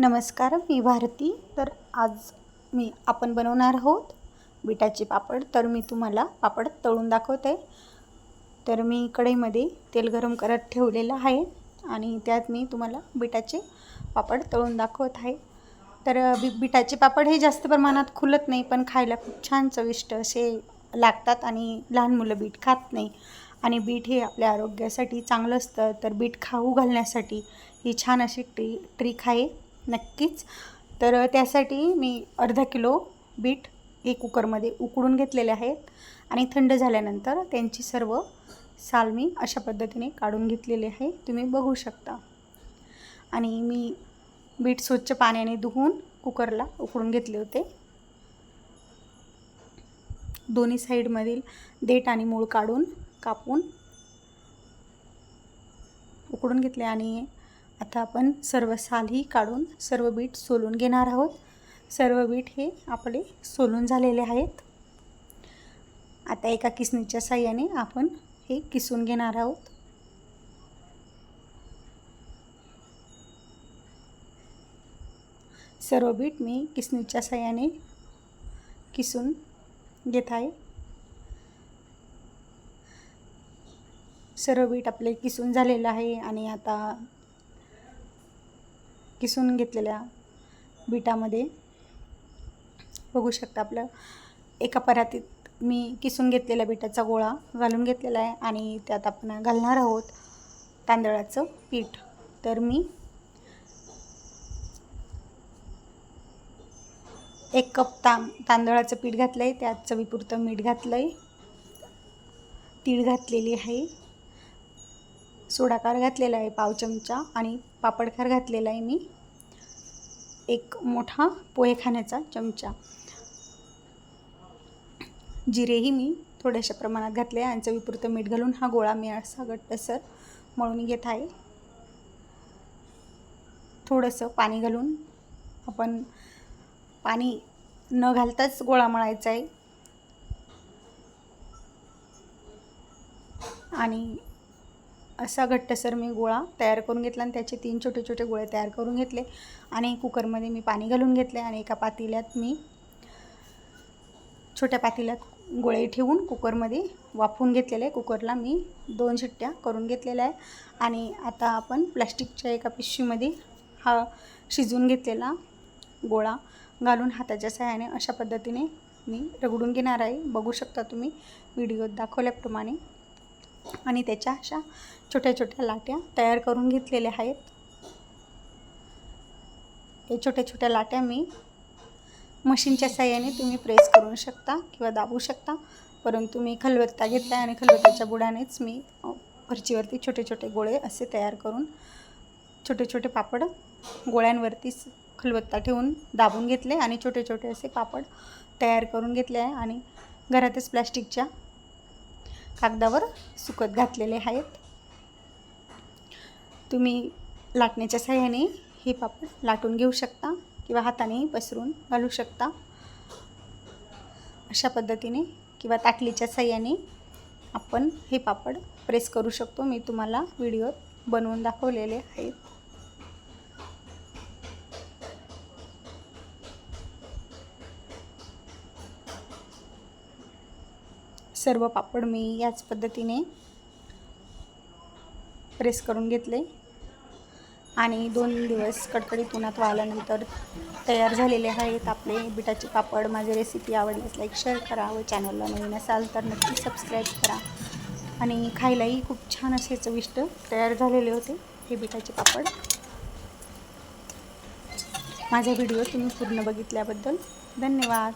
नमस्कार मी भारती. तर आज मी आपण बनवणार आहोत बिटाचे पापड. तर मी तुम्हाला पापड तळून दाखवते. तर मी कढईमध्ये तेल गरम करत ठेवलेलं आहे आणि त्यात मी तुम्हाला बिटाचे पापड तळून दाखवत आहे. तर बी बिटाचे पापड हे जास्त प्रमाणात खुलत नाही पण खायला खूप छान चविष्ट असे लागतात आणि लहान मुलं बीट खात नाही. आणि बीट हे आपल्या आरोग्यासाठी चांगलं असतं. तर बीट खाऊ घालण्यासाठी ही छान अशी ट्री ट्रिक आहे. नक्कीच. तर त्यासाठी मी अर्धा किलो बीट हे कुकरमध्ये उकडून घेतलेले आहेत आणि थंड झाल्यानंतर त्यांची सर्व साल मी अशा पद्धतीने काढून घेतलेली आहे. तुम्ही बघू शकता. आणि मी बीट स्वच्छ पाण्याने धुवून कुकरला उकडून घेतले होते. दोन्ही साईडमधील देठ आणि मूळ काढून कापून उकडून घेतले आणि आता आपण सर्व सालही काढून सर्व बीट सोलून घेणार आहोत. सर्व बीट हे आपले सोलून झालेले आहेत. आता एका किसणीच्या साह्याने आपण हे किसून घेणार आहोत. सर्व बीट मी किसणीच्या साह्याने किसून घेत आहे. सर्व बीट आपले किसून झालेलं आहे आणि आता किसून घेतलेल्या बिटामध्ये. बघू शकता आपलं. एका परातीत मी किसून घेतलेल्या बिटाचा गोळा घालून घेतलेला आहे आणि त्यात आपण घालणार आहोत तांदळाचं पीठ. तर मी एक कप तां तांदळाचं पीठ घातलं आहे त्यात चवीपुरतं मीठ घातलं आहे तीळ घातलेली आहे. सोडाकार घातलेला आहे पाव चमचा आणि पापडखार घातलेला आहे मी. एक मोठा पोहे खाण्याचा चमचा. जिरेही मी थोड्याशा प्रमाणात घातले आणि चवीपुरतं मीठ घालून हा गोळा मी असा घट्टसर मळून घेत आहे. थोडंसं पाणी घालून आपण पाणी न घालताच गोळा मळायचा आहे. आणि असा घट्टसर मी गोळा तयार करून घेतला आणि त्याचे तीन छोटे छोटे गोळे तयार करून घेतले आणि कुकरमध्ये मी पाणी घालून घेतले आणि एका पातेल्यात मी छोट्या पातेल्यात गोळे ठेवून कुकरमध्ये वाफवून घेतलेले आहे. कुकरला मी दोन शिट्ट्या करून घेतलेल्या आहे. आणि आता आपण प्लॅस्टिकच्या एका पिशवीमध्ये हा शिजवून घेतलेला गोळा घालून हाताच्या सहाय्याने अशा पद्धतीने मी रगडून घेणार आहे. बघू शकता तुम्ही व्हिडिओत दाखवल्याप्रमाणे. आणि त्याच्या अशा छोट्या छोट्या लाट्या तयार करून घेतलेल्या आहेत. हे छोट्या छोट्या लाट्या मी मशीनच्या साह्याने तुम्ही प्रेस करू शकता किंवा दाबू शकता. परंतु मी खलबत्ता घेतला आहे आणि खलबत्त्याच्या बुडानेच मी फरचीवरती छोटे छोटे गोळे असे तयार करून छोटे छोटे पापड गोळ्यांवरती खलबत्ता ठेवून दाबून घेतले आणि छोटे छोटे असे पापड तयार करून घेतले आहे. आणि घरातच प्लॅस्टिकच्या कागदावर सुकत घातलेले आहेत. तुम्ही लाटण्याच्या साह्याने हे पापड लाटून घेऊ शकता किंवा हाताने पसरून घालू शकता. अशा पद्धतीने किंवा ताटलीच्या साह्याने आपण हे पापड प्रेस करू शकतो. मी तुम्हाला व्हिडिओत बनवून दाखवलेले आहेत. सर्व पापड मी याच पद्धतीने प्रेस करून घेतले. आणि दोन दिवस कडकडीत उन्हात वाळल्यानंतर तयार झालेले आहेत आपले बिटाचे पापड. माझी रेसिपी आवडल्यास लाईक शेअर करा व चॅनलला नवीन असाल तर नक्की सबस्क्राईब करा. आणि खायलाही खूप छान असे चविष्ट तयार झालेले होते हे बिटाचे पापड. माझा व्हिडिओ तुम्ही पूर्ण बघितल्याबद्दल धन्यवाद.